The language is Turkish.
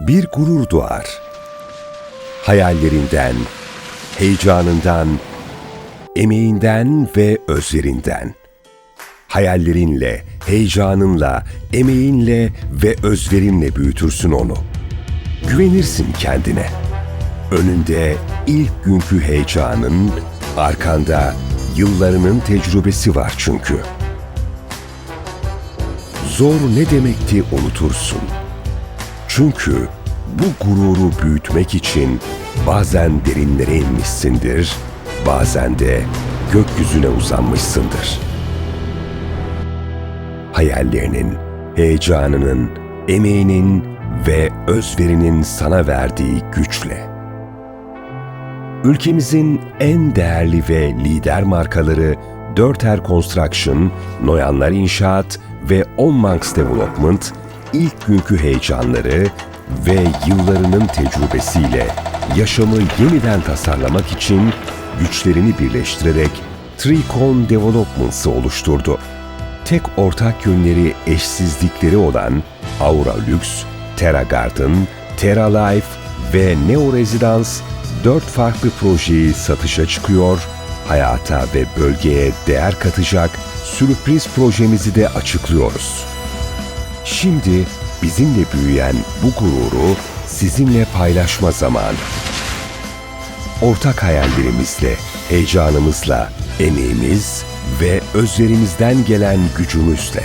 bir gurur doğar. Hayallerinden, heyecanından, emeğinden ve özverinden. Hayallerinle, heyecanınla, emeğinle ve özverinle büyütürsün onu. Güvenirsin kendine. Önünde ilk günkü heyecanın, arkanda yıllarının tecrübesi var çünkü. Zor ne demekti unutursun. Çünkü bu gururu büyütmek için bazen derinlere inmişsindir, bazen de gökyüzüne uzanmışsındır. Hayallerinin, heyecanının, emeğinin ve özverinin sana verdiği güçle. Ülkemizin en değerli ve lider markaları Dörter Construction, Noyanlar İnşaat ve Onmanx Development ilk günkü heyecanları ve yıllarının tecrübesiyle yaşamı yeniden tasarlamak için güçlerini birleştirerek Tricon Developments'ı oluşturdu. Tek ortak yönleri eşsizlikleri olan Aura Lux, Terra Garden, Terra Life ve Neo Residence dört farklı projeyi satışa çıkıyor, hayata ve bölgeye değer katacak sürpriz projemizi de açıklıyoruz. Şimdi bizimle büyüyen bu gururu sizinle paylaşma zamanı. Ortak hayallerimizle, heyecanımızla, emeğimiz ve özlerimizden gelen gücümüzle